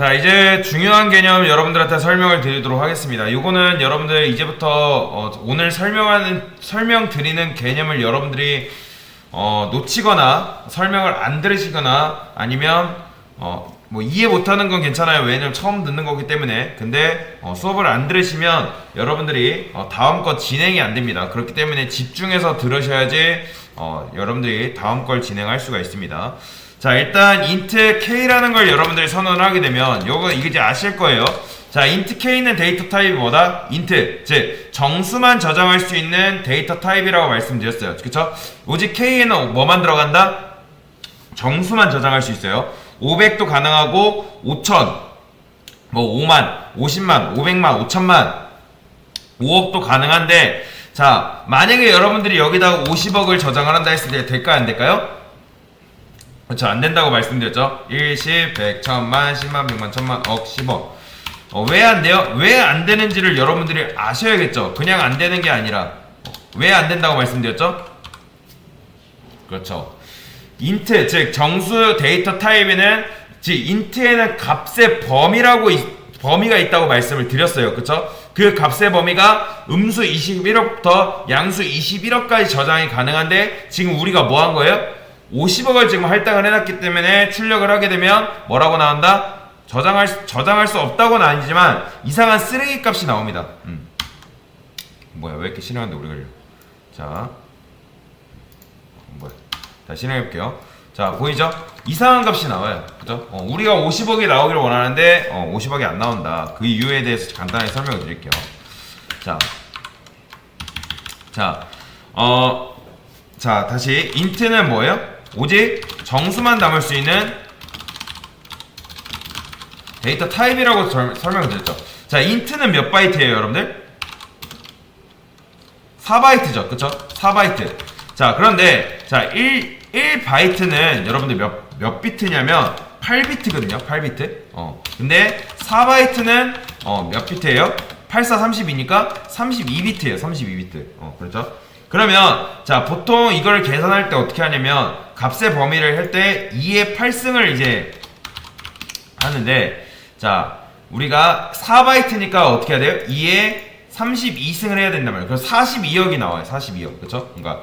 자, 이제 중요한 개념 여러분들한테 설명을 드리도록 하겠습니다. 이거는 여러분들 이제부터 어, 오늘 설명하는 설명 드리는 개념을 여러분들이 어, 놓치거나 설명을 안 들으시거나 아니면 어, 뭐 이해 못하는 건 괜찮아요. 왜냐면 처음 듣는 거기 때문에. 근데 어, 수업을 안 들으시면 여러분들이 어, 다음 거 진행이 안 됩니다. 그렇기 때문에 집중해서 들으셔야지 어, 여러분들이 다음 걸 진행할 수가 있습니다. 자 일단 int k라는 걸 여러분들이 선언을 하게 되면 요거 이제 아실 거예요. 자 int k는 데이터 뭐다? int 즉 정수만 저장할 수 있는 데이터 타입이라고 말씀드렸어요. 그쵸? 오직 k에는 뭐만 들어간다? 정수만 저장할 수 있어요. 500도 가능하고 5천, 뭐 5만, 50만, 500만, 5천만, 5억도 가능한데 자 만약에 여러분들이 여기다가 50억을 저장을 한다 했을 때 될까 안 될까요? 그렇죠 안 된다고 말씀드렸죠 1, 10, 100, 1000만, 10만, 100만, 1000만, 억, 10억 어, 왜 안 돼요? 왜 안 되는지를 여러분들이 아셔야겠죠 그냥 안 되는 게 아니라 왜 안 된다고 말씀드렸죠? 그렇죠 인트 즉 정수 데이터 타입에는 즉 인트에는 값의 범위라고 있- 범위가 있다고 말씀을 드렸어요. 그렇죠? 그 값의 범위가 음수 21억부터 양수 21억까지 저장이 가능한데 지금 우리가 뭐 한 거예요? 50억을 지금 할당을 해놨기 때문에 출력을 하게 되면 뭐라고 나온다? 저장할 수- 저장할 수 없다고는 아니지만 이상한 쓰레기 값이 나옵니다. 음. 뭐야 왜 이렇게 신뢰한데 우리 걸려? 자 뭐야? 다시 실행해볼게요. 자, 보이죠? 이상한 값이 나와요. 그죠? 어, 우리가 50억이 나오기를 원하는데, 어, 50억이 안 나온다. 그 이유에 대해서 간단하게 설명을 드릴게요. 자. 자, 어, 자, 다시. 인트는 뭐예요? 오직 정수만 담을 수 있는 데이터 타입이라고 절- 설명을 드렸죠. 자, 인트는 몇 바이트예요, 여러분들? 4바이트죠. 그쵸? 4바이트. 자, 그런데, 자, 1, 1바이트는 여러분들 몇, 몇 비트냐면 8비트거든요. 8비트. 어. 근데 4바이트는 어, 몇 비트예요? 84, 32니까 32비트예요. 32비트. 어, 그렇죠? 그러면, 자, 보통 이걸 계산할 때 어떻게 하냐면, 값의 범위를 할 때 2의 8승을 이제 하는데 자 우리가 4바이트니까 어떻게 해야 돼요? 2에 32승을 해야 된단 말이에요. 그래서 42억이 나와요. 42억. 그렇죠? 그러니까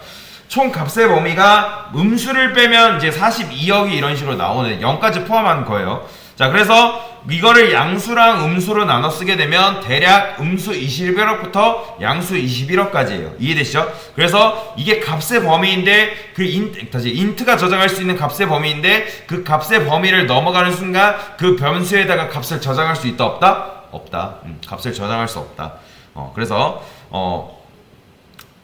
총 값의 범위가 음수를 빼면 이제 42억이 이런 식으로 나오는 0까지 포함한 거예요. 자, 그래서 이거를 양수랑 음수로 나눠 쓰게 되면 대략 음수 21억부터 양수 21억까지예요. 이해되시죠? 그래서 이게 값의 범위인데 그 인, 다시 인트가 저장할 수 있는 값의 범위인데 그 값의 범위를 넘어가는 순간 그 변수에다가 값을 저장할 수 있다 없다? 없다. 음, 값을 저장할 수 없다. 어, 그래서 어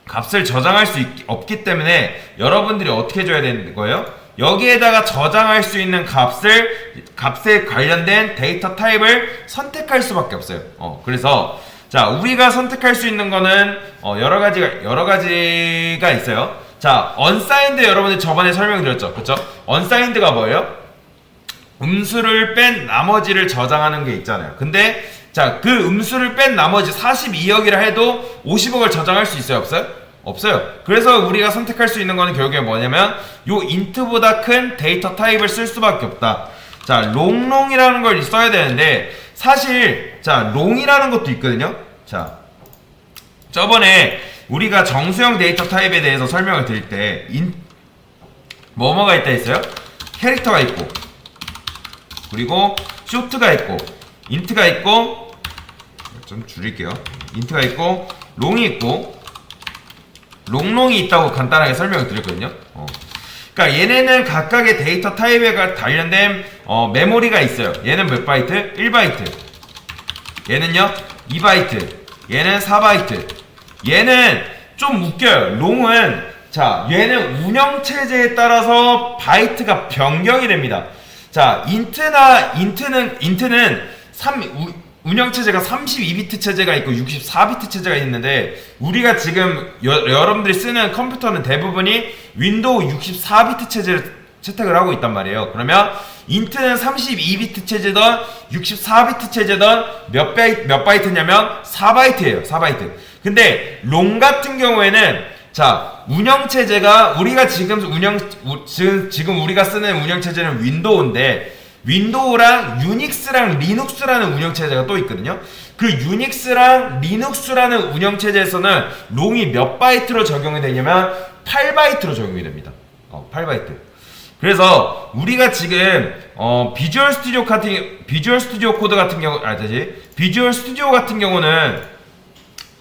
값을 저장할 수 있, 없기 때문에 여러분들이 어떻게 해줘야 되는 거예요? 여기에다가 저장할 수 있는 값을 값에 관련된 데이터 타입을 선택할 수밖에 없어요. 어, 그래서 자 우리가 선택할 수 있는 거는 어, 여러 가지가 여러 가지가 있어요. 자 unsigned 여러분들 저번에 설명드렸죠, 그렇죠? unsigned가 뭐예요? 음수를 뺀 나머지를 저장하는 게 있잖아요. 근데 자, 그 음수를 뺀 나머지 42억이라 해도 50억을 저장할 수 있어요, 없어요? 없어요. 그래서 우리가 선택할 수 있는 거는 결국에 뭐냐면 요 인트보다 큰 데이터 타입을 쓸 수밖에 없다. 자, 롱롱이라는 걸 써야 되는데 사실 자, 롱이라는 것도 있거든요. 자, 저번에 우리가 정수형 데이터 타입에 대해서 설명을 드릴 때 인, 뭐뭐가 있다 했어요? 캐릭터가 있고 그리고 쇼트가 있고 인트가 있고 좀 줄일게요 인트가 있고 롱이 있고 롱롱이 있다고 간단하게 설명을 드렸거든요. 어. 그러니까 얘네는 각각의 데이터 타입에 관련된 어, 메모리가 있어요. 얘는 몇 바이트? 1바이트. 얘는요? 2바이트. 얘는 4바이트. 얘는 좀 웃겨요. 롱은 자 얘는 운영 체제에 따라서 바이트가 변경이 됩니다. 자 인트나 인트는 인트는 3 우, 운영 체제가 32비트 체제가 있고 64비트 체제가 있는데 우리가 지금 여, 여러분들이 쓰는 컴퓨터는 대부분이 윈도우 64비트 체제를 채택을 하고 있단 말이에요. 그러면 인트는 32비트 체제든 64비트 체제든 몇 바이트 몇 바이트냐면 4바이트예요. 4바이트. 근데 롱 같은 경우에는 자 운영 체제가 우리가 지금 운영 지금 우리가 쓰는 운영 체제는 윈도우인데 윈도우랑 유닉스랑 리눅스라는 운영체제가 또 있거든요. 그 유닉스랑 리눅스라는 운영체제에서는 롱이 몇 바이트로 적용이 되냐면 8바이트로 적용이 됩니다. 어, 8바이트. 그래서 우리가 지금 어, 비주얼 스튜디오 같은 비주얼 스튜디오 코드 같은 경우 아 다시 비주얼 스튜디오 같은 경우는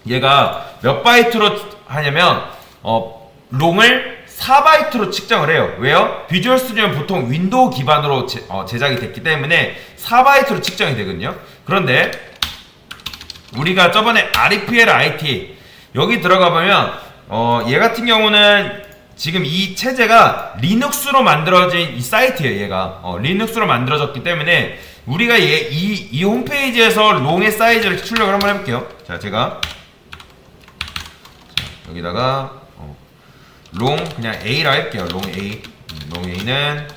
얘가 몇 바이트로 하냐면 어, 롱을 4바이트로 측정을 해요. 왜요? 비주얼 스튜디오는 보통 윈도우 기반으로 제, 어, 제작이 됐기 때문에 4바이트로 측정이 되거든요. 그런데 우리가 저번에 REPL IT 여기 들어가 보면 어, 얘 같은 경우는 지금 이 체제가 리눅스로 만들어진 이 사이트예요. 얘가 어, 리눅스로 만들어졌기 때문에 우리가 얘, 이, 이 홈페이지에서 롱의 사이즈를 출력을 한번 해볼게요. 자, 제가 자, 여기다가 어, 롱 그냥 A라 할게요. 롱 A. 음, 롱 A는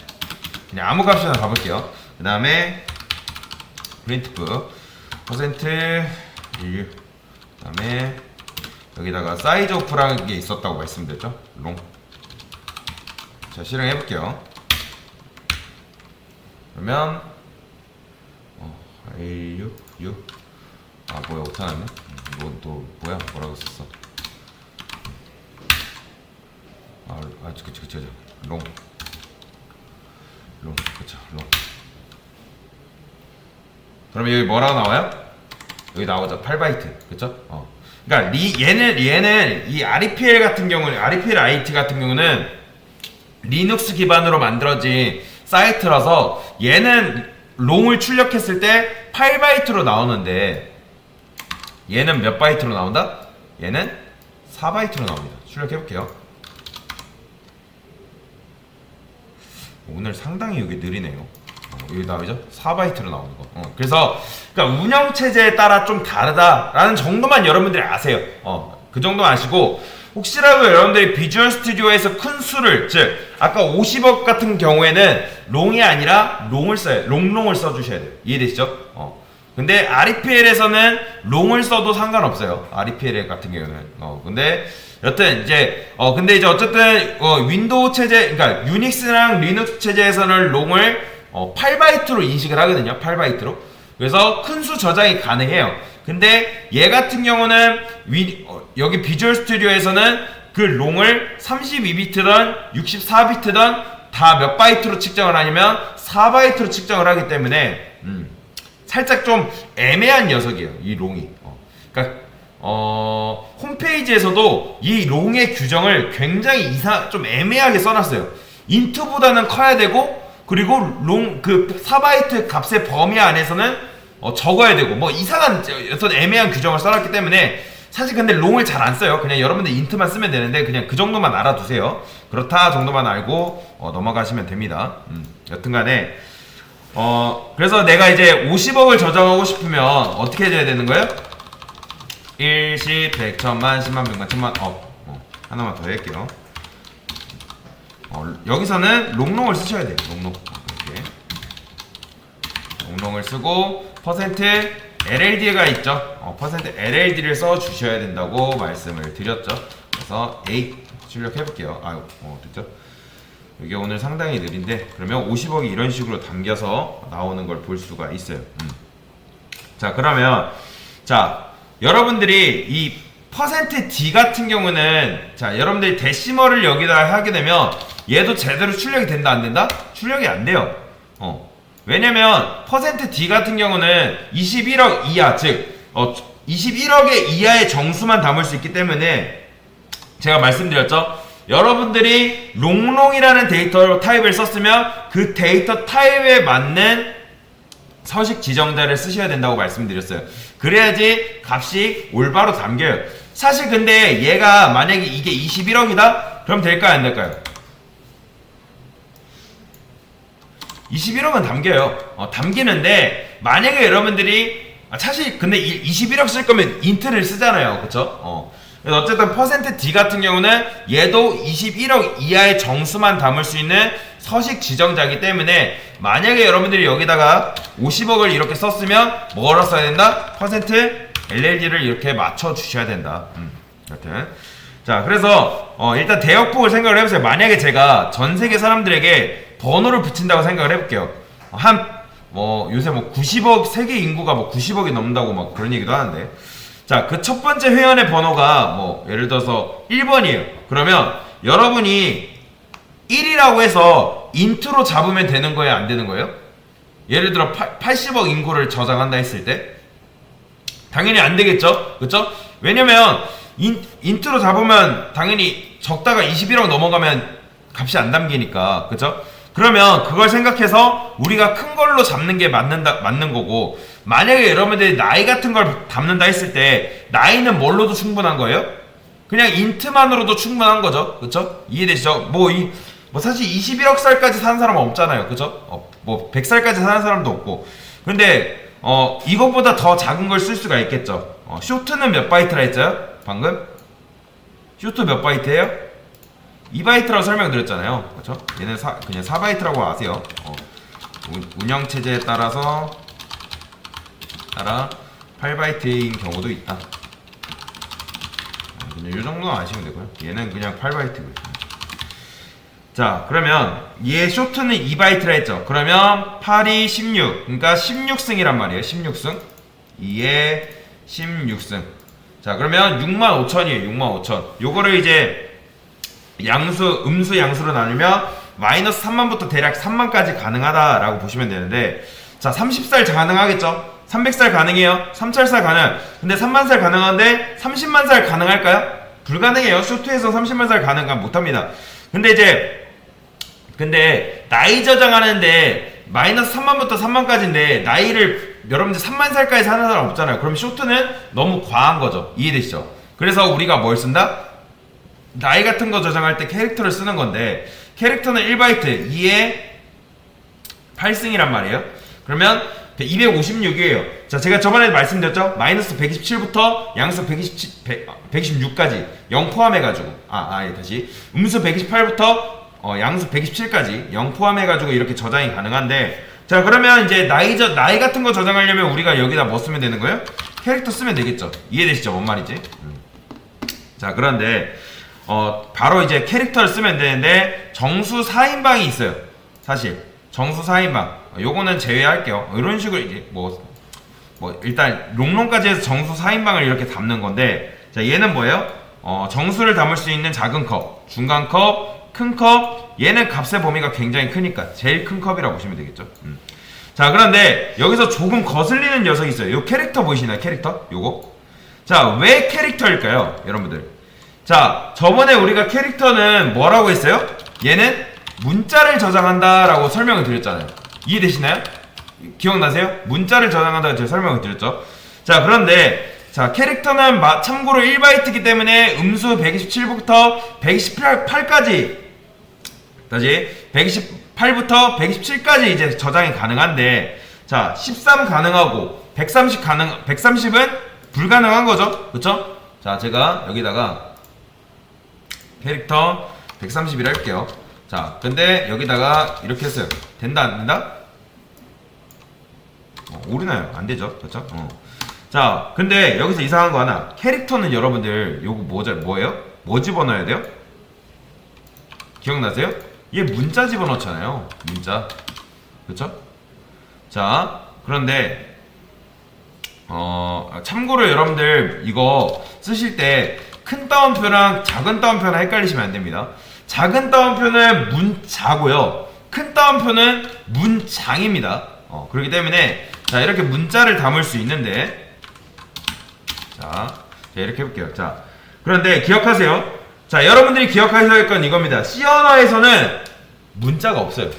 그냥 아무 값이나 가볼게요. 그 다음에 프린트프 퍼센트 1. 그 다음에 여기다가 사이즈 오프라는 게 있었다고 말씀드렸죠. 롱. 자, 실행해 볼게요. 그러면 어, A6 6 아, 뭐야, 못하네. 이건 또 뭐야? 뭐라고 썼어? 아, 아, 그치, 그치, 그치. 롱. 롱, 그쵸, 롱. 그러면 여기 뭐라고 나와요? 여기 나오죠. 8바이트. 그쵸? 어. 그러니까 리, 얘는 얘는 이 REPL 같은 경우는 REPL IT 같은 경우는 리눅스 기반으로 만들어진 사이트라서 얘는 롱을 출력했을 때 8바이트로 나오는데 얘는 몇 바이트로 나온다? 얘는 4바이트로 나옵니다. 출력해 볼게요. 오늘 상당히 여기 느리네요. 어, 여기 나오죠? 4바이트로 나오는 거. 어, 그래서 그러니까 운영 체제에 따라 좀 다르다라는 정도만 여러분들이 아세요. 어, 그 정도 아시고 혹시라도 여러분들이 비주얼 스튜디오에서 큰 수를 즉 아까 50억 같은 경우에는 롱이 아니라 롱을 써요. 롱롱을 써 주셔야 돼요. 이해되시죠? 어. 근데 REPL에서는 롱을 써도 상관없어요. REPL 같은 경우는. 어, 근데 여튼 이제 어 근데 이제 어쨌든 어 윈도우 체제 그러니까 유닉스랑 리눅스 체제에서는 롱을 어 8바이트로 인식을 하거든요. 8바이트로. 그래서 큰 수 저장이 가능해요. 근데 얘 같은 경우는 위, 어, 여기 비주얼 스튜디오에서는 그 롱을 32비트든 64비트든 다 몇 바이트로 측정을 하냐면 4바이트로 측정을 하기 때문에 음, 살짝 좀 애매한 녀석이에요. 이 롱이. 어, 그러니까 어, 홈페이지에서도 이 롱의 규정을 굉장히 이상 좀 애매하게 써놨어요. 인트보다는 커야 되고 그리고 롱 그 4바이트 값의 범위 안에서는 어, 적어야 되고 뭐 이상한 어떤 애매한 규정을 써놨기 때문에 사실 근데 롱을 잘 안 써요. 그냥 여러분들 인트만 쓰면 되는데 그냥 그 정도만 알아두세요. 그렇다 정도만 알고 어, 넘어가시면 됩니다. 음, 여튼간에 어 그래서 내가 이제 50억을 저장하고 싶으면 어떻게 해줘야 되는 거예요? 1, 10, 100, 1000만, 10만, 100만, 1000만 어, 어 하나만 더 할게요. 어, 여기서는 롱롱을 쓰셔야 돼요. 롱롱 이렇게 롱롱을 쓰고 퍼센트 LLD가 있죠. 어, 퍼센트 LLD를 써 주셔야 된다고 말씀을 드렸죠. 그래서 A 출력해 볼게요. 아유, 어, 됐죠? 이게 오늘 상당히 느린데 그러면 50억이 이런 식으로 담겨서 나오는 걸 볼 수가 있어요. 음. 자, 그러면 자, 여러분들이 이 퍼센트 D 같은 경우는 자, 여러분들이 데시멀을 여기다 하게 되면 얘도 제대로 출력이 된다 안 된다? 출력이 안 돼요. 어. 왜냐면 퍼센트 D 같은 경우는 21억 이하 즉 어, 21억의 이하의 정수만 담을 수 있기 때문에 제가 말씀드렸죠. 여러분들이 롱롱이라는 데이터 타입을 썼으면 그 데이터 타입에 맞는 서식 지정자를 쓰셔야 된다고 말씀드렸어요. 그래야지 값이 올바로 담겨요. 사실 근데 얘가 만약에 이게 21억이다? 그럼 될까요? 안 될까요? 21억은 담겨요. 어, 담기는데 만약에 여러분들이 아, 사실 근데 21억 쓸 거면 인트를 쓰잖아요. 그쵸? 어. 어쨌든 퍼센트 D 같은 경우는 얘도 21억 이하의 정수만 담을 수 있는 서식 지정자이기 때문에 만약에 여러분들이 여기다가 50억을 이렇게 썼으면 뭐라 써야 된다? 퍼센트 LLD를 이렇게 맞춰 주셔야 된다. 음, 여튼 자 그래서 어, 일단 대역폭을 생각을 해보세요. 만약에 제가 전 세계 사람들에게 번호를 붙인다고 생각을 해볼게요. 한 뭐 요새 뭐 90억 세계 인구가 뭐 90억이 넘는다고 막 그런 얘기도 하는데 자 그 첫 번째 회원의 번호가 뭐 예를 들어서 1번이에요. 그러면 여러분이 1이라고 해서 인트로 잡으면 되는 거예요, 안 되는 거예요? 예를 들어 8, 80억 인구를 저장한다 했을 때 당연히 안 되겠죠? 그렇죠? 왜냐면 인, 인트로 잡으면 당연히 적다가 21억 넘어가면 값이 안 담기니까 그렇죠? 그러면 그걸 생각해서 우리가 큰 걸로 잡는 게 맞는다 맞는 거고 만약에 여러분들이 나이 같은 걸 담는다 했을 때 나이는 뭘로도 충분한 거예요? 그냥 인트만으로도 충분한 거죠. 그쵸? 이해되시죠? 뭐, 이, 뭐 사실 21억 살까지 사는 사람은 없잖아요. 그죠? 어, 뭐 100살까지 사는 사람도 없고. 근데, 어, 이것보다 더 작은 걸 쓸 수가 있겠죠. 어, 쇼트는 몇 바이트라 했죠? 방금? 쇼트 몇 바이트예요? 2바이트라고 설명드렸잖아요. 그쵸? 얘는 사, 그냥 4바이트라고 아세요. 어, 운- 운영체제에 따라서, 따라 8바이트인 경우도 있다. 그냥 이 정도는 아시면 되고요. 얘는 그냥 8바이트고요. 자, 그러면 얘 쇼트는 2바이트라 했죠. 그러면 8이 16. 그러니까 16승이란 말이에요. 16승. 2에 16승. 자, 그러면 6만 5천이에요. 6만 5천. 요거를 이제 양수, 음수 양수로 나누면 마이너스 3만부터 대략 3만까지 가능하다라고 보시면 되는데 자 30살 가능하겠죠? 300살 가능해요? 3찰살 가능 근데 3만 살 가능한데 30만 살 가능할까요? 불가능해요 쇼트에서 30만 살 가능한 못합니다 근데 이제 근데 나이 저장하는데 마이너스 3만부터 3만까지인데 나이를 여러분들 3만 살까지 사는 사람 없잖아요 그럼 쇼트는 너무 과한 거죠 이해되시죠? 그래서 우리가 뭘 쓴다? 나이 같은 거 저장할 때 캐릭터를 쓰는 건데 캐릭터는 1바이트 2에 8승이란 말이에요. 그러면 256이에요. 자, 제가 저번에 말씀드렸죠? 마이너스 127부터 양수 127, 126까지 0 포함해가지고 아, 아, 예, 다시 음수 128부터 어, 양수 127까지 0 포함해가지고 이렇게 저장이 가능한데 자, 그러면 이제 나이 저 나이 같은 거 저장하려면 우리가 여기다 뭐 쓰면 되는 거예요? 캐릭터 쓰면 되겠죠. 이해되시죠? 뭔 말이지? 음. 자, 그런데 어, 바로 이제 캐릭터를 쓰면 되는데 정수 4인방이 있어요. 사실 정수 4인방 어, 요거는 제외할게요. 이런 식으로 이제 뭐, 뭐 일단 롱롱까지 해서 정수 4인방을 이렇게 담는 건데 자 얘는 뭐예요? 어, 정수를 담을 수 있는 작은 컵, 중간 컵, 큰 컵. 얘는 값의 범위가 굉장히 크니까 제일 큰 컵이라고 보시면 되겠죠. 음. 자 그런데 여기서 조금 거슬리는 녀석이 있어요. 요 캐릭터 보이시나요? 캐릭터? 요거. 자 왜 캐릭터일까요? 여러분들. 자, 저번에 우리가 캐릭터는 뭐라고 했어요? 얘는 문자를 저장한다라고 설명을 드렸잖아요. 이해되시나요? 기억나세요? 문자를 저장한다고 제가 설명을 드렸죠. 자, 그런데 자, 캐릭터는 마- 참고로 1바이트이기 때문에 음수 127부터 128까지 다시 128부터 127까지 이제 저장이 가능한데 자, 13 가능하고 130 가능 130은 불가능한 거죠. 그렇죠? 자, 제가 여기다가 캐릭터 131 할게요. 자, 근데 여기다가 이렇게 했어요. 된다, 안 된다? 어, 오르나요? 안 되죠. 그렇죠? 어. 자, 근데 여기서 이상한 거 하나. 캐릭터는 여러분들 요거 뭐죠? 뭐예요? 뭐 집어넣어야 돼요? 기억나세요? 얘 문자 집어넣잖아요. 문자. 그렇죠? 자, 그런데 어, 참고로 여러분들 이거 쓰실 때 큰 따옴표랑 작은 따옴표랑 헷갈리시면 안 됩니다. 작은 따옴표는 문자고요. 큰 따옴표는 문장입니다. 어, 그렇기 때문에 자, 이렇게 문자를 담을 수 있는데 자, 자, 이렇게 해볼게요. 자, 그런데 기억하세요. 자, 여러분들이 기억하셔야 할 건 이겁니다. C 언어에서는 문자가 없어요.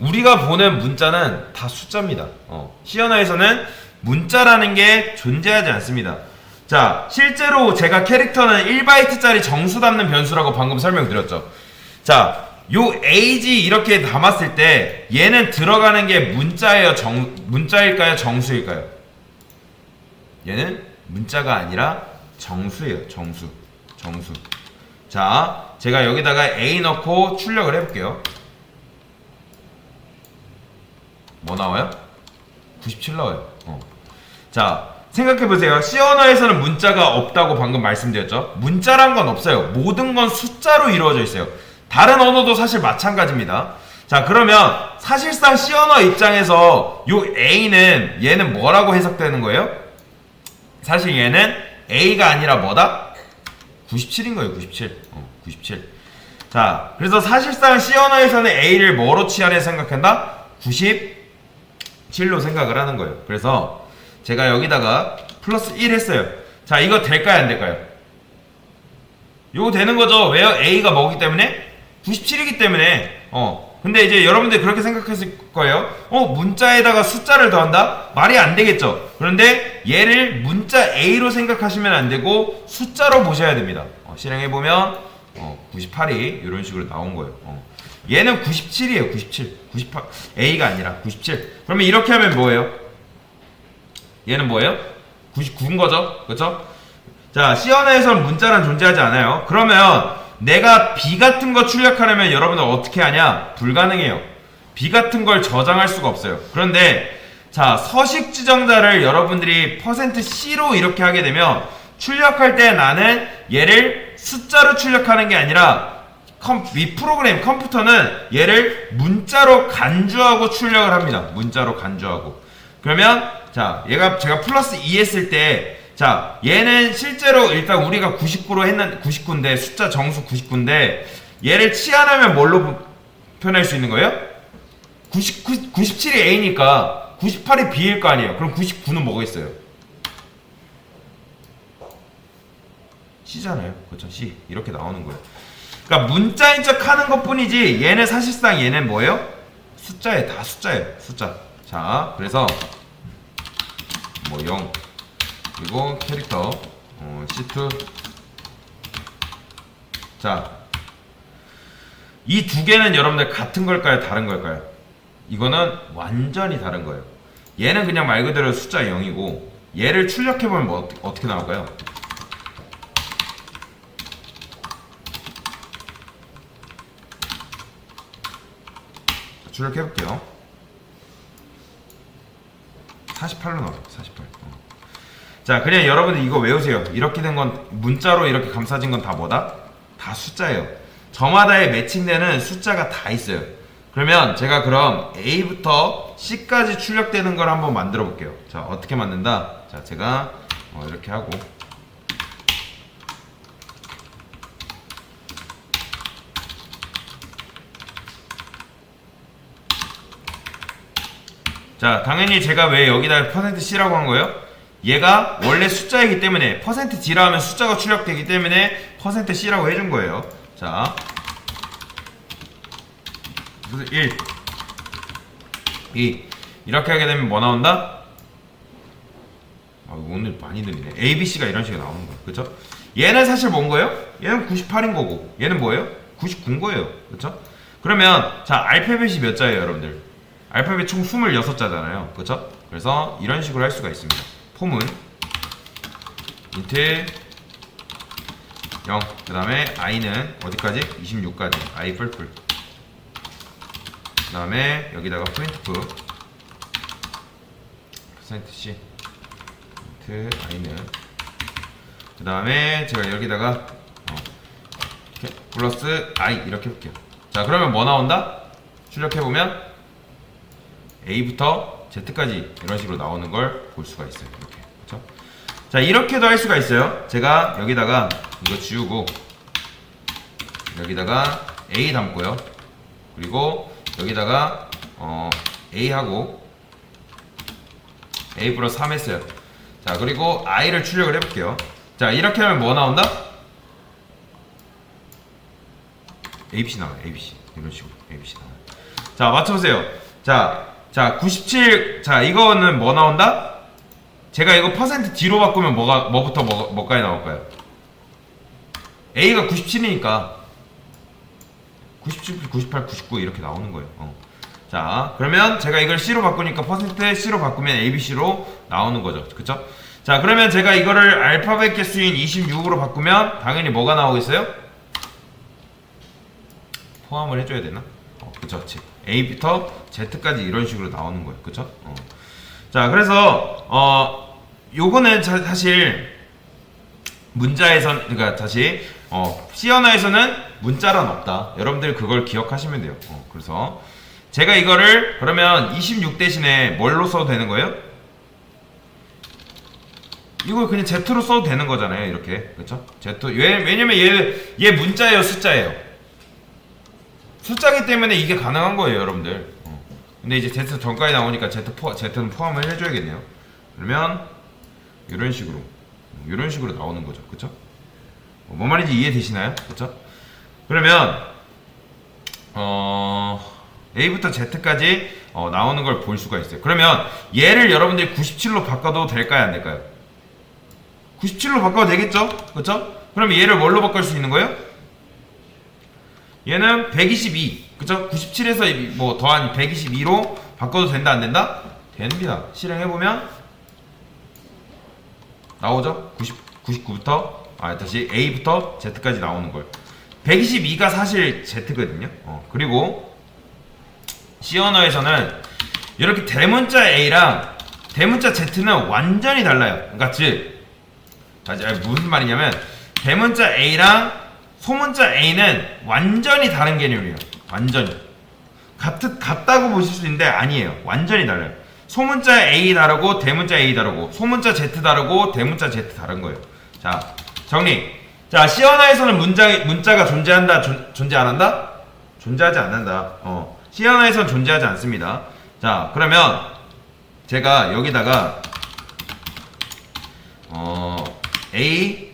우리가 보는 문자는 다 숫자입니다. 어, C 언어에서는 문자라는 게 존재하지 않습니다. 자, 실제로 제가 캐릭터는 1바이트짜리 정수 담는 변수라고 방금 설명드렸죠. 자, 요 age 이렇게 담았을 때 얘는 들어가는 게 문자예요, 정 문자일까요, 정수일까요? 얘는 문자가 아니라 정수예요, 정수. 정수. 자, 제가 여기다가 a 넣고 출력을 해 볼게요. 뭐 나와요? 97 나와요. 어. 자, 생각해 보세요. C 언어에서는 문자가 없다고 방금 말씀드렸죠. 문자란 건 없어요. 모든 건 숫자로 이루어져 있어요. 다른 언어도 사실 마찬가지입니다. 자, 그러면 사실상 언어 입장에서 요 A는 얘는 뭐라고 해석되는 거예요? 사실 얘는 A가 아니라 뭐다? 97인 거예요, 97. 어, 97. 자, 그래서 사실상 C 언어에서는 A를 뭐로 취하려 생각한다? 97로 생각을 하는 거예요. 그래서 제가 여기다가 플러스 1 했어요. 자, 이거 될까요, 안 될까요? 요거 되는 거죠. 왜요? A가 뭐기 때문에? 97이기 때문에. 어. 근데 이제 여러분들 그렇게 생각했을 거예요. 어, 문자에다가 숫자를 더한다? 말이 안 되겠죠. 그런데 얘를 문자 A로 생각하시면 안 되고 숫자로 보셔야 됩니다. 어, 실행해 보면 어, 98이 이런 식으로 나온 거예요. 어. 얘는 97이에요. 97. 98. A가 아니라 97. 그러면 이렇게 하면 뭐예요? 얘는 뭐예요? 99인 거죠? 그렇죠? 자, C 언어에서는 문자는 존재하지 않아요. 그러면 내가 B 같은 거 출력하려면 여러분들 어떻게 하냐? 불가능해요. B 같은 걸 저장할 수가 없어요. 그런데 자, 서식 지정자를 여러분들이 %C로 이렇게 하게 되면 출력할 때 나는 얘를 숫자로 출력하는 게 아니라 컴, 이 프로그램 컴퓨터는 얘를 문자로 간주하고 출력을 합니다. 문자로 간주하고. 그러면 자, 얘가 제가 플러스 2 했을 때 자, 얘는 실제로 일단 우리가 99로 했는 99인데 숫자 정수 99인데 얘를 치환하면 뭘로 표현할 수 있는 거예요? 99, 97이 A니까 98이 B일 거 아니에요. 그럼 99는 뭐가 있어요? C잖아요. 그렇죠. C. 이렇게 나오는 거예요. 그러니까 문자인 척 하는 것 뿐이지 얘는 사실상 얘는 뭐예요? 숫자에 다 숫자예요. 숫자. 자, 그래서 뭐 0, 그리고 캐릭터 어, C2 자, 이 두 개는 여러분들 같은 걸까요? 다른 걸까요? 이거는 완전히 다른 거예요. 얘는 그냥 말 그대로 숫자 0이고 얘를 출력해보면 뭐 어떻게, 어떻게 나올까요? 출력해볼게요. 48로 나와요. 48. 어. 자, 그냥 여러분들 이거 외우세요. 이렇게 된 건 문자로 이렇게 감싸진 건 다 뭐다? 다 숫자예요. 저마다의 매칭되는 숫자가 다 있어요. 그러면 제가 그럼 A부터 C까지 출력되는 걸 한번 만들어 볼게요. 자, 어떻게 만든다? 자, 제가 어, 이렇게 하고 자, 당연히 제가 왜 여기다 %C라고 한 거예요? 얘가 원래 숫자이기 때문에 %D라 하면 숫자가 출력되기 때문에 %C라고 해준 거예요. 자, 그래서 1, 2 이렇게 하게 되면 뭐 나온다? 아, 오늘 많이 느리네. A, B, C가 이런 식으로 나오는 거예요. 그쵸? 얘는 사실 뭔 거예요? 얘는 98인 거고 얘는 뭐예요? 99인 거예요. 그쵸? 그러면 자 알파벳이 몇 자예요 여러분들? 알파벳 총 26자잖아요. 그쵸? 그래서 이런 식으로 할 수가 있습니다. 폼은 인트 0. 그 다음에 i는 어디까지? 26까지. i 뿔뿔. 그 다음에 여기다가 프린트프 퍼센트 C 인트 i는 그 다음에 제가 여기다가 어, 이렇게 플러스 i 이렇게 해볼게요. 자 그러면 뭐 나온다? 출력해보면 A부터 Z까지 이런 식으로 나오는 걸 볼 수가 있어요. 이렇게. 그렇죠? 자, 이렇게도 할 수가 있어요. 제가 여기다가 이거 지우고 여기다가 A 담고요. 그리고 여기다가 어, A 하고 A 플러스 3 했어요. 자, 그리고 I를 출력을 해볼게요. 자, 이렇게 하면 뭐 나온다? ABC 나와요. ABC. 이런 식으로 ABC 나와요. 자, 맞춰보세요. 자, 자, 97. 자, 이거는 뭐 나온다? 제가 이거 퍼센트 D로 바꾸면 뭐가 뭐부터 뭐, 뭐까지 나올까요? A가 97이니까 97, 98, 99 이렇게 나오는 거예요. 어. 자, 그러면 제가 이걸 C로 바꾸니까 퍼센트 C로 바꾸면 ABC로 나오는 거죠. 그쵸? 자, 그러면 제가 이거를 알파벳 개수인 26으로 바꾸면 당연히 뭐가 나오겠어요? 포함을 해줘야 되나? 어, 그쵸, 그치. A부터 Z까지 이런 식으로 나오는 거예요. 그쵸? 어. 자, 그래서, 어, 요거는 자- 사실, 문자에선, 그러니까 다시, 어, C 언어에서는 문자란 없다. 여러분들 그걸 기억하시면 돼요. 어, 그래서, 제가 이거를 그러면 26 대신에 뭘로 써도 되는 거예요? 이거 그냥 Z로 써도 되는 거잖아요 이렇게 그쵸? Z 왜, 왜냐면 얘, 얘 문자예요 숫자예요 숫자기 때문에 이게 가능한 거예요 여러분들 어. 근데 이제 Z 전까지 나오니까 Z 포, Z는 포함을 해줘야겠네요 그러면 이런 식으로 이런 식으로 나오는 거죠? 어, 뭔 말인지 이해되시나요? 그쵸? 그러면 어 A부터 Z까지 어, 나오는 걸 볼 수가 있어요. 그러면 얘를 여러분들이 97로 바꿔도 될까요, 안 될까요? 97로 바꿔도 되겠죠? 그렇죠? 그럼 얘를 뭘로 바꿀 수 있는 거예요? 얘는 122, 그렇죠? 97에서 뭐 더한 122로 바꿔도 된다, 안 된다? 됩니다. 실행해 보면 나오죠? 90, 99부터 아 다시 A부터 Z까지 나오는 걸. 122가 사실 Z거든요. 어, 그리고 C 언어에서는 이렇게 대문자 A랑 대문자 Z는 완전히 달라요. 그러니까 즉 아, 무슨 말이냐면 대문자 A랑 소문자 A는 완전히 다른 개념이에요. 완전히 같, 같다고 보실 수 있는데 아니에요. 완전히 달라요. 소문자 A 다르고 대문자 A 다르고 소문자 Z 다르고 대문자 Z 다른 거예요. 자 정리. 자 C 언어에서는 문자 문자가 존재한다 존, 존재 안 한다? 존재하지 않는다. 어. 언어에서는 존재하지 않습니다. 자 그러면 제가 여기다가 어 A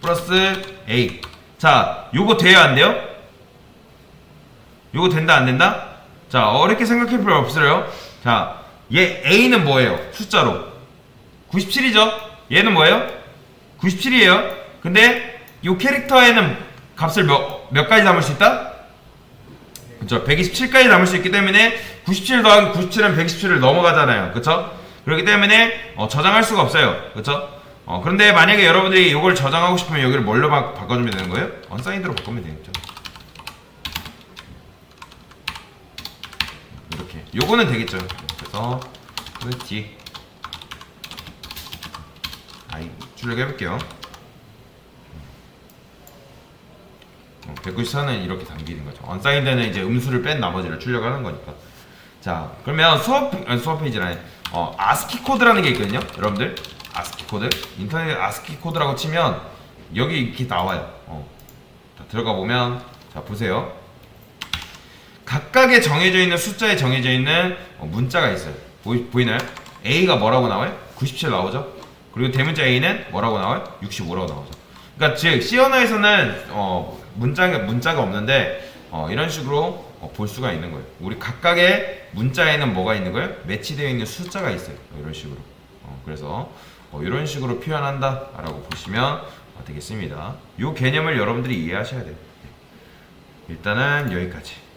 플러스 A 자 요거 돼야 안 돼요? 요거 된다 안 된다? 자 어렵게 생각할 필요 없어요 자 얘 A는 뭐예요? 숫자로 97이죠? 얘는 뭐예요? 97이에요 근데 요 캐릭터에는 값을 몇, 몇 가지 담을 수 있다? 그쵸 127까지 담을 수 있기 때문에 97 더하기 97은 127을 넘어가잖아요 그쵸? 그렇기 때문에 어, 저장할 수가 없어요 그쵸? 어, 그런데 만약에 여러분들이 이걸 저장하고 싶으면 여기를 뭘로 바, 바꿔주면 되는 거예요? 언사인드로 바꾸면 되겠죠. 이렇게. 요거는 되겠죠. 그래서 그뒤 아이 출력 해 볼게요. 194는 이렇게 담기는 거죠. 언사인드는 이제 음수를 뺀 나머지를 출력하는 거니까. 자 그러면 수업 아니, 수업 페이지라네 어 아스키 코드라는 게 있거든요 여러분들 아스키 코드 인터넷 아스키 코드라고 치면 여기 이렇게 나와요 어. 자, 들어가 보면 자 보세요 각각의 정해져 있는 숫자에 정해져 있는 어, 문자가 있어요 보이, 보이나요? A가 뭐라고 나와요? 97 나오죠 그리고 대문자 A는 뭐라고 나와요? 65라고 나오죠 그러니까 즉 C 언어에서는 어, 문자가 문자가 없는데 어, 이런 식으로 어, 볼 수가 있는 거예요. 우리 각각의 문자에는 뭐가 있는 거예요? 매치되어 있는 숫자가 있어요. 이런 식으로. 어, 그래서 어, 이런 식으로 표현한다 라고 보시면 어, 되겠습니다. 이 개념을 여러분들이 이해하셔야 돼요. 네. 일단은 여기까지.